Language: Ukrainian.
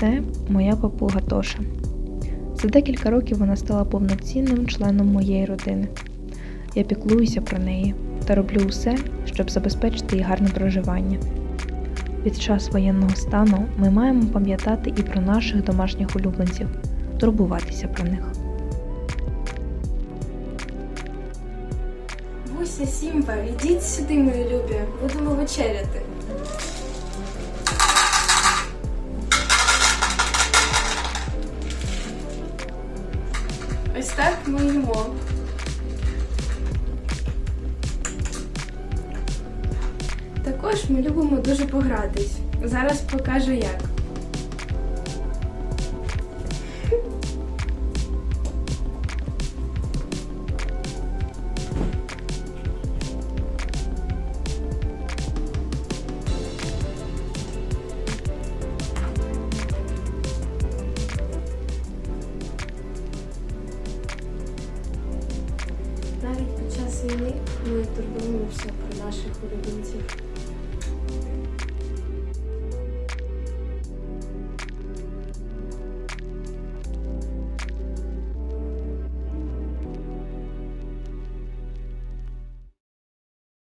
це моя папуга Тоша. За декілька років вона стала повноцінним членом моєї родини. Я піклуюся про неї та роблю усе, щоб забезпечити їй гарне проживання. Під час воєнного стану ми маємо пам'ятати і про наших домашніх улюбленців, турбуватися про них. Буся, Сімба, ідіть сюди, мої любі, будемо вечеряти. Ось так ми їмо. Також ми любимо дуже погратись. Зараз покажу як. Навіть під час війни ми турбуємося про наших улюбленців.